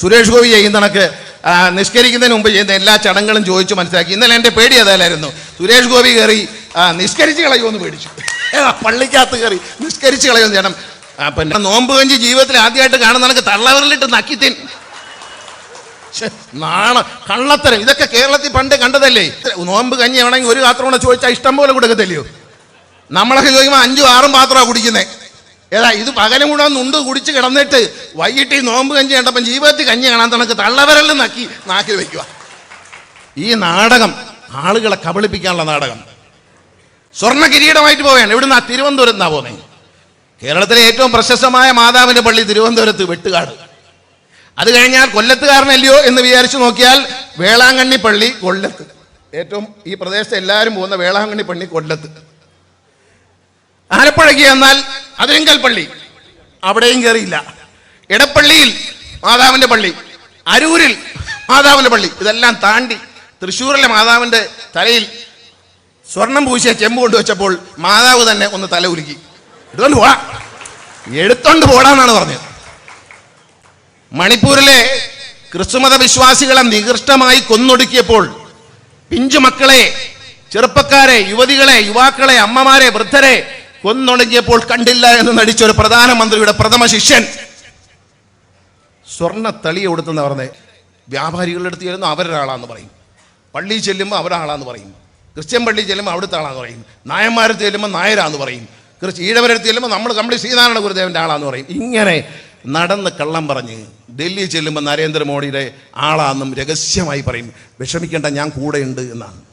സുരേഷ് ഗോപി ചെയ്യുന്ന കണക്ക്. നിഷ്കരിക്കുന്നതിന് മുമ്പ് ചെയ്യുന്ന എല്ലാ ചടങ്ങുകളും ചോദിച്ചു മനസ്സിലാക്കി. ഇന്നലെ എന്റെ പേടി അതല്ലായിരുന്നു. സുരേഷ് ഗോപി കയറി നിഷ്കരിച്ച് കളയുമെന്ന് പേടിച്ചു. പള്ളിക്കകത്ത് കയറി നിഷ്കരിച്ച് കളയുമെന്ന് ചേട്ടൻ പിന്നെ നോമ്പ് കഞ്ചി ജീവിതത്തിൽ ആദ്യമായിട്ട് കാണുന്ന കണക്ക് തള്ളവരലിട്ട് നക്കിത്തിൻ നാണ. കള്ളത്തരം. ഇതൊക്കെ കേരളത്തിൽ പണ്ട് കണ്ടതല്ലേ? നോമ്പ് കഞ്ഞി വേണമെങ്കിൽ ഒരു പാത്രം കൂടെ ചോദിച്ചാൽ ഇഷ്ടം പോലെ കൊടുക്കത്തില്ലയോ? നമ്മളൊക്കെ ചോദിക്കുമ്പോൾ അഞ്ചും ആറും പാത്രമാണ് കുടിക്കുന്നത് ഏതാ ഇത് പകലും കൂടെ നുണ്ട് കുടിച്ച് കിടന്നിട്ട് വൈകിട്ട് ഈ നോമ്പ് കഞ്ഞി കണ്ടപ്പം ജീവിതത്തിൽ കഞ്ഞി കാണാൻ തണക്ക് തള്ളവരെല്ലാം നക്കി നാക്കിൽ വയ്ക്കുക ഈ നാടകം ആളുകളെ കബളിപ്പിക്കാനുള്ള നാടകം. സ്വർണ കിരീടമായിട്ട് പോവുകയാണ്. ഇവിടുന്ന് ആ തിരുവനന്തപുരത്ത് നിന്നാ പോകുന്നത് കേരളത്തിലെ ഏറ്റവും പ്രശസ്തമായ മാതാവിന്റെ പള്ളി തിരുവനന്തപുരത്ത് വെട്ടുകാട്. അത് കഴിഞ്ഞാൽ കൊല്ലത്തുകാരനല്ലയോ എന്ന് വിചാരിച്ചു നോക്കിയാൽ വേളാങ്കണ്ണി പള്ളി കൊല്ലത്ത്. ഏറ്റവും ഈ പ്രദേശത്ത് എല്ലാവരും പോകുന്ന വേളാങ്കണ്ണി പള്ളി കൊല്ലത്ത്. ആലപ്പുഴയ്ക്ക് എന്നാൽ അതിരിങ്കൽ പള്ളി. അവിടെയും കയറിയില്ല ഇടപ്പള്ളിയിൽ മാതാവിന്റെ പള്ളി. അരൂരിൽ മാതാവിന്റെ പള്ളി. ഇതെല്ലാം താണ്ടി തൃശ്ശൂരിലെ മാതാവിന്റെ തലയിൽ സ്വർണം പൂശിയ ചെമ്പ് കൊണ്ടുവച്ചപ്പോൾ മാതാവ് തന്നെ ഒന്ന് തല ഉരുക്കി എടുത്തോണ്ട് പോടാ. എടുത്തോണ്ട് പോടാന്നാണ് പറഞ്ഞത്. മണിപ്പൂരിലെ ക്രിസ്തുമത വിശ്വാസികളെ നികൃഷ്ടമായി കൊന്നൊടുക്കിയപ്പോൾ പിഞ്ചു മക്കളെ ചെറുപ്പക്കാരെ യുവതികളെ യുവാക്കളെ അമ്മമാരെ വൃദ്ധരെ കൊന്നൊടുങ്ങിയപ്പോൾ കണ്ടില്ല എന്ന് നടിച്ച ഒരു പ്രധാനമന്ത്രിയുടെ പ്രഥമ ശിഷ്യൻ. സ്വർണ തളിയെ കൊടുത്തെന്ന് പറഞ്ഞത് വ്യാപാരികളുടെ അടുത്ത് ചെല്ലുന്നു അവരൊരാളാന്ന് പറയും. പള്ളി ചെല്ലുമ്പോൾ അവരാളാന്ന് പറയും. ക്രിസ്ത്യൻ പള്ളി ചെല്ലുമ്പോൾ അവിടുത്തെ ആളാന്ന് പറയും. നായന്മാരത്ത് ചെല്ലുമ്പോൾ നായരാന്ന് പറയും. ഈഴവരടുത്ത് ചെല്ലുമ്പോൾ നമ്മൾ കമ്പിളി ശ്രീനാരായണ ഗുരുദേവന്റെ ആളാന്ന് പറയും. ഇങ്ങനെ നടന്ന് കള്ളം പറഞ്ഞ് ഡൽഹി ചെല്ലുമ്പോൾ നരേന്ദ്രമോദിയുടെ ആളാണെന്നും രഹസ്യമായി പറയും. വിഷമിക്കേണ്ട ഞാൻ കൂടെയുണ്ട് എന്നാണ്.